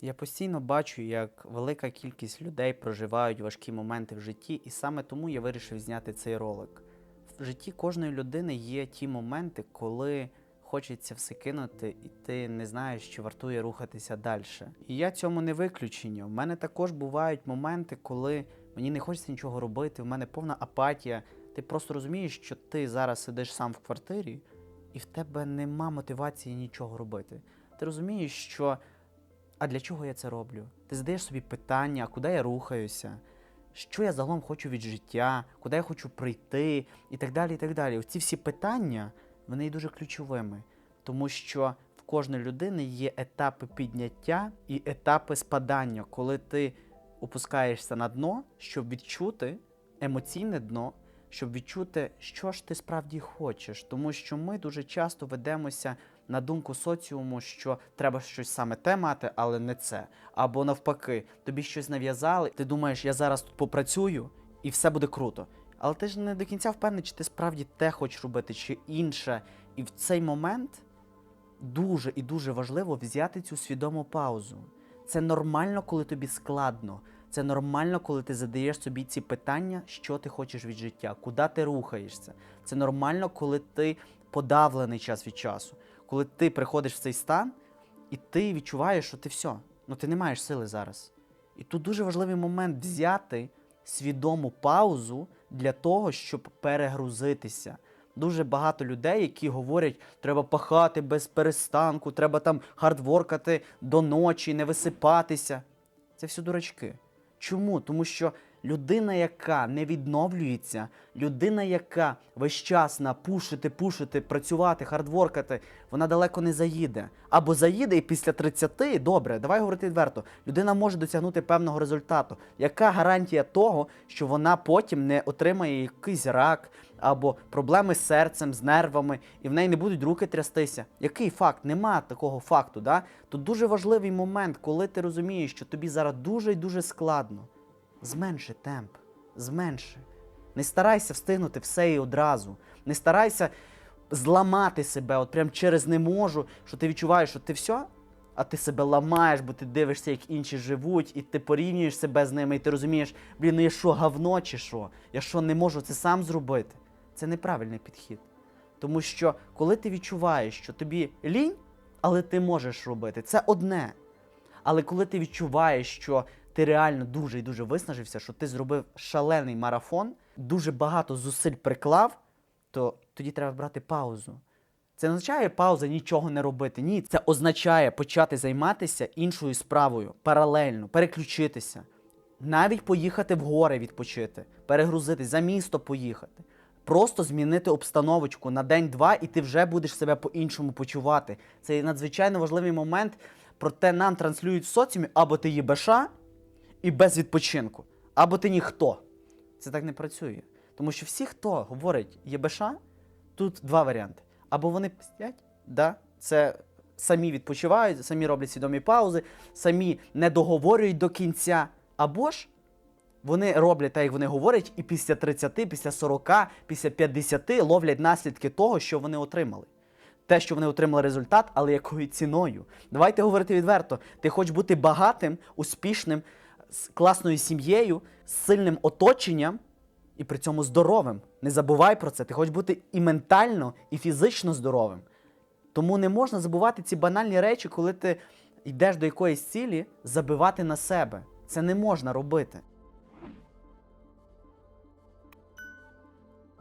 Я постійно бачу, як велика кількість людей проживають важкі моменти в житті, і саме тому я вирішив зняти цей ролик. В житті кожної людини є ті моменти, коли хочеться все кинути, і ти не знаєш, чи вартує рухатися далі. І я цьому не виключення. У мене також бувають моменти, коли мені не хочеться нічого робити, в мене повна апатія. Ти просто розумієш, що ти зараз сидиш сам в квартирі, і в тебе нема мотивації нічого робити. Ти розумієш, що а для чого я це роблю? Ти задаєш собі питання, куди я рухаюся, що я загалом хочу від життя, куди я хочу прийти, і так далі. і так далі. Ці всі питання вони є дуже ключовими, тому що в кожної людини є етапи підняття і етапи спадання, коли ти опускаєшся на дно, щоб відчути емоційне дно, щоб відчути, що ж ти справді хочеш. Тому що ми дуже часто ведемося на думку соціуму, що треба щось саме те мати, але не це. Або навпаки, тобі щось нав'язали, ти думаєш, я зараз тут попрацюю і все буде круто. Але ти ж не до кінця впевнений, чи ти справді те хочеш робити, чи інше. І в цей момент дуже і дуже важливо взяти цю свідому паузу. Це нормально, коли тобі складно. Це нормально, коли ти задаєш собі ці питання, що ти хочеш від життя, куди ти рухаєшся. Це нормально, коли ти подавлений час від часу, коли ти приходиш в цей стан і ти відчуваєш, що ти все, ну ти не маєш сили зараз. І тут дуже важливий момент взяти свідому паузу для того, щоб перегрузитися. Дуже багато людей, які говорять, треба пахати без перестанку, треба там хардворкати до ночі, не висипатися. Це все дурачки. Чому? Тому що людина, яка не відновлюється, людина, яка весь час на пушити, пушити, працювати, хардворкати, вона далеко не заїде. Або заїде і після 30, добре, давай говорити відверто, людина може досягнути певного результату. Яка гарантія того, що вона потім не отримає якийсь рак або проблеми з серцем, з нервами, і в неї не будуть руки трястися? Який факт? Нема такого факту. Да? Тут дуже важливий момент, коли ти розумієш, що тобі зараз дуже і дуже складно. Зменши темп, зменши. Не старайся встигнути все і одразу. Не старайся зламати себе, от прям через не можу, що ти відчуваєш, що ти все, а ти себе ламаєш, бо ти дивишся, як інші живуть, і ти порівнюєш себе з ними, і ти розумієш, блін, ну я що, говно чи що? Я що не можу це сам зробити? Це неправильний підхід. Тому що коли ти відчуваєш, що тобі лінь, але ти можеш робити, це одне. Але коли ти відчуваєш, що ти реально дуже і дуже виснажився, що ти зробив шалений марафон, дуже багато зусиль приклав, то тоді треба брати паузу. Це не означає пауза нічого не робити. Ні, це означає почати займатися іншою справою паралельно, переключитися, навіть поїхати в гори відпочити, перегрузитись, за місто поїхати. Просто змінити обстановочку на день-два, і ти вже будеш себе по-іншому почувати. Це надзвичайно важливий момент. Проте нам транслюють в соціумі або ти єбеша і без відпочинку, або ти ніхто. Це так не працює. Тому що всі, хто говорить єбеша, тут два варіанти. Або вони пиздять, да, це самі відпочивають, самі роблять свідомі паузи, самі не договорюють до кінця, або ж вони роблять так, як вони говорять, і після 30, після 40, після 50 ловлять наслідки того, що вони отримали. Те, що вони отримали результат, але якою ціною. Давайте говорити відверто. Ти хочеш бути багатим, успішним, з класною сім'єю, з сильним оточенням і при цьому здоровим. Не забувай про це. Ти хочеш бути і ментально, і фізично здоровим. Тому не можна забувати ці банальні речі, коли ти йдеш до якоїсь цілі, забивати на себе. Це не можна робити.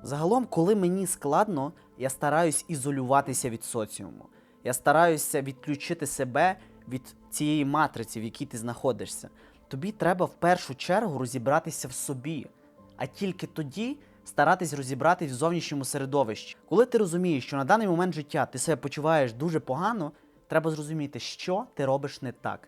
Загалом, коли мені складно, я стараюсь ізолюватися від соціуму. Я стараюся відключити себе від цієї матриці, в якій ти знаходишся. Тобі треба в першу чергу розібратися в собі, а тільки тоді старатись розібратись в зовнішньому середовищі. Коли ти розумієш, що на даний момент життя ти себе почуваєш дуже погано, треба зрозуміти, що ти робиш не так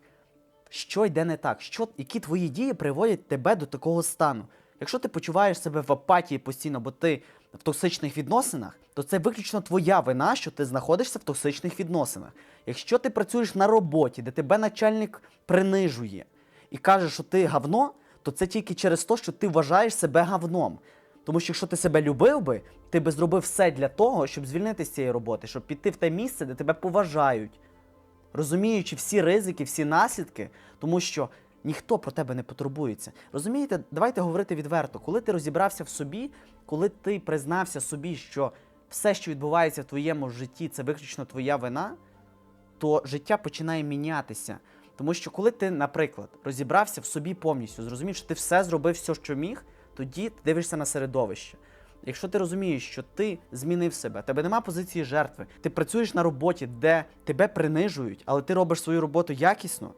що йде не так, що, які твої дії приводять тебе до такого стану. Якщо ти почуваєш себе в апатії постійно, бо ти в токсичних відносинах, то це виключно твоя вина, що ти знаходишся в токсичних відносинах. Якщо ти працюєш на роботі, де тебе начальник принижує і каже, що ти гавно, то це тільки через те, що ти вважаєш себе гавном. Тому що якщо ти себе любив би, ти би зробив все для того, щоб звільнитися з цієї роботи, щоб піти в те місце, де тебе поважають, розуміючи всі ризики, всі наслідки, тому що ніхто про тебе не потурбується. Розумієте, давайте говорити відверто, коли ти розібрався в собі, коли ти признався собі, що все, що відбувається в твоєму житті, це виключно твоя вина, то життя починає мінятися. Тому що коли ти, наприклад, розібрався в собі повністю, зрозумів, що ти все зробив, все, що міг, тоді ти дивишся на середовище. Якщо ти розумієш, що ти змінив себе, тебе нема позиції жертви, ти працюєш на роботі, де тебе принижують, але ти робиш свою роботу якісно,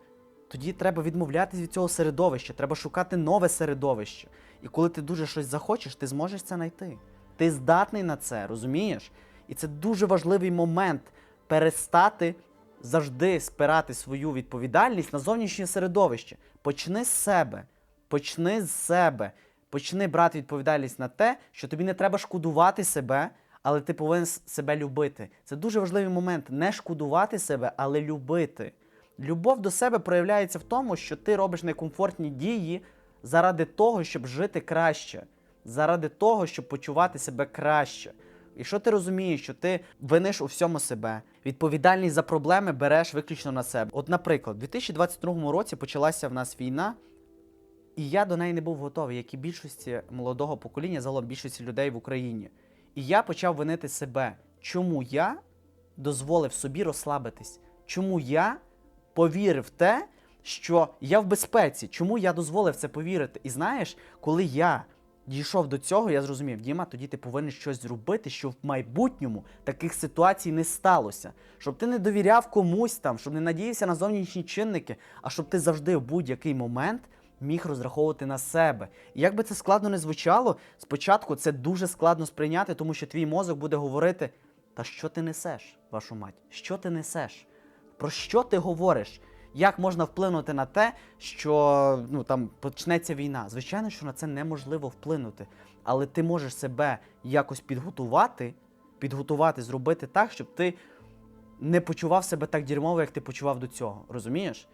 тоді треба відмовлятися від цього середовища, треба шукати нове середовище. І коли ти дуже щось захочеш, ти зможеш це знайти. Ти здатний на це, розумієш? І це дуже важливий момент перестати завжди спирати свою відповідальність на зовнішнє середовище. Почни з себе. Почни з себе. Почни брати відповідальність на те, що тобі не треба шкодувати себе, але ти повинен себе любити. Це дуже важливий момент. Не шкодувати себе, але любити. Любов до себе проявляється в тому, що ти робиш некомфортні дії заради того, щоб жити краще, заради того, щоб почувати себе краще. Якщо ти розумієш, що ти виниш у всьому себе, відповідальність за проблеми береш виключно на себе. От, наприклад, у 2022 році почалася в нас війна, і я до неї не був готовий, як і більшості молодого покоління, загалом більшості людей в Україні. І я почав винити себе, чому я дозволив собі розслабитись, чому я повірив в те, що я в безпеці, чому я дозволив це повірити. І знаєш, коли я дійшов до цього, я зрозумів, Діма, тоді ти повинен щось зробити, щоб в майбутньому таких ситуацій не сталося. Щоб ти не довіряв комусь там, щоб не надіявся на зовнішні чинники, а щоб ти завжди в будь-який момент міг розраховувати на себе. І як би це складно не звучало, спочатку це дуже складно сприйняти, тому що твій мозок буде говорити: та що ти несеш, вашу мать? Що ти несеш? Про що ти говориш? Як можна вплинути на те, що ну там почнеться війна? Звичайно, що на це неможливо вплинути, але ти можеш себе якось підготувати, підготувати, зробити так, щоб ти не почував себе так дерьмово, як ти почував до цього. Розумієш?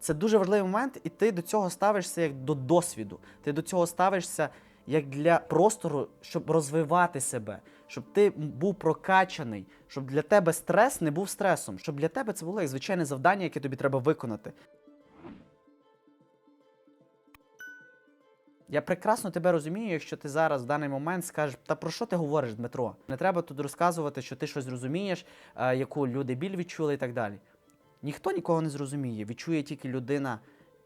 Це дуже важливий момент, і ти до цього ставишся як до досвіду. Ти до цього ставишся як для простору, щоб розвивати себе, щоб ти був прокачаний, щоб для тебе стрес не був стресом, щоб для тебе це було як звичайне завдання, яке тобі треба виконати. Я прекрасно тебе розумію, якщо ти зараз в даний момент скажеш, та про що ти говориш, Дмитро? Не треба тут розказувати, що ти щось розумієш, е, яку люди біль відчули і так далі. Ніхто нікого не зрозуміє. Відчує тільки людина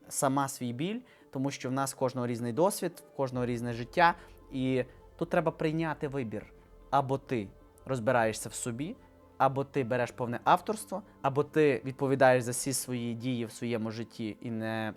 сама свій біль, тому що в нас кожного різний досвід, в кожного різне життя. І тут треба прийняти вибір. Або ти розбираєшся в собі, або ти береш повне авторство, або ти відповідаєш за всі свої дії в своєму житті і не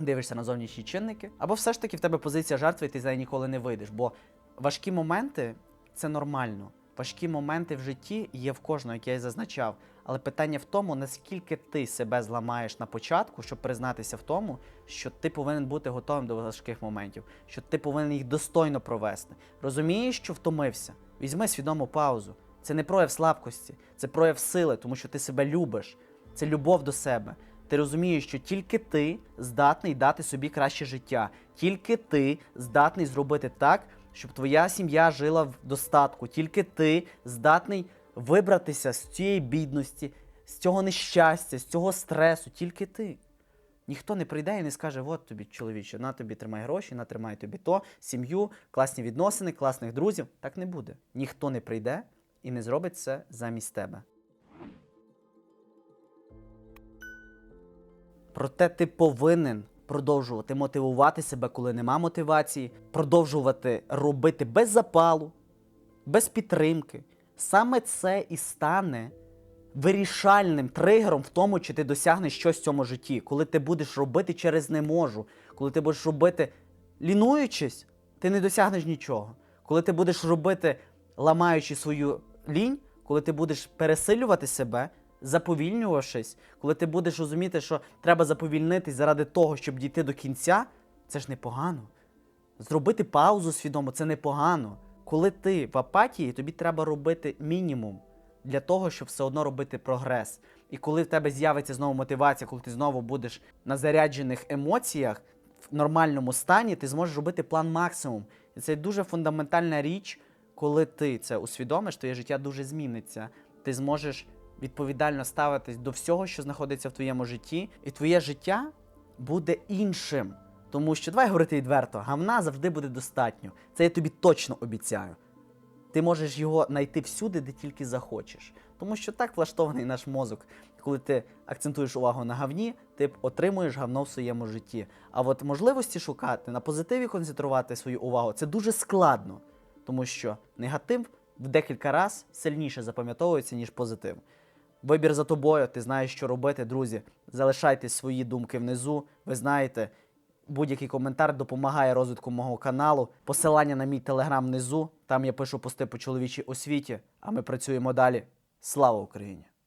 дивишся на зовнішні чинники, або все ж таки в тебе позиція жертви, і ти з неї ніколи не вийдеш. Бо важкі моменти це нормально. Важкі моменти в житті є в кожного, як я і зазначав. Але питання в тому, наскільки ти себе зламаєш на початку, щоб признатися в тому, що ти повинен бути готовим до важких моментів, що ти повинен їх достойно провести. Розумієш, що втомився? Візьми свідому паузу. Це не прояв слабкості, це прояв сили, тому що ти себе любиш. Це любов до себе. Ти розумієш, що тільки ти здатний дати собі краще життя, тільки ти здатний зробити так, щоб твоя сім'я жила в достатку, тільки ти здатний вибратися з цієї бідності, з цього нещастя, з цього стресу, тільки ти. Ніхто не прийде і не скаже: от тобі, чоловіче, на тобі тримай гроші, на тримай тобі то, сім'ю, класні відносини, класних друзів. Так не буде. Ніхто не прийде і не зробить це замість тебе. Проте ти повинен продовжувати мотивувати себе, коли нема мотивації, продовжувати робити без запалу, без підтримки. Саме це і стане вирішальним тригером в тому, чи ти досягнеш щось в цьому житті. Коли ти будеш робити через не можу, коли ти будеш робити лінуючись, ти не досягнеш нічого. Коли ти будеш робити, ламаючи свою лінь, коли ти будеш пересилювати себе, заповільнювавшись, коли ти будеш розуміти, що треба заповільнитись заради того, щоб дійти до кінця, це ж непогано. Зробити паузу свідомо це непогано. Коли ти в апатії, тобі треба робити мінімум для того, щоб все одно робити прогрес. І коли в тебе з'явиться знову мотивація, коли ти знову будеш на заряджених емоціях, в нормальному стані, ти зможеш робити план максимум. І це дуже фундаментальна річ, коли ти це усвідомиш, твоє життя дуже зміниться. Ти зможеш відповідально ставитись до всього, що знаходиться в твоєму житті, і твоє життя буде іншим. Тому що давай говорити відверто, гавна завжди буде достатньо. Це я тобі точно обіцяю. Ти можеш його знайти всюди, де тільки захочеш. Тому що так влаштований наш мозок. Коли ти акцентуєш увагу на гавні, ти отримуєш гавно в своєму житті. А от можливості шукати, на позитиві концентрувати свою увагу це дуже складно, тому що негатив в декілька разів сильніше запам'ятовується, ніж позитив. Вибір за тобою, ти знаєш, що робити, друзі. Залишайте свої думки внизу. Ви знаєте, будь-який коментар допомагає розвитку мого каналу. Посилання на мій телеграм внизу. Там я пишу пости по чоловічій освіті, а ми працюємо далі. Слава Україні!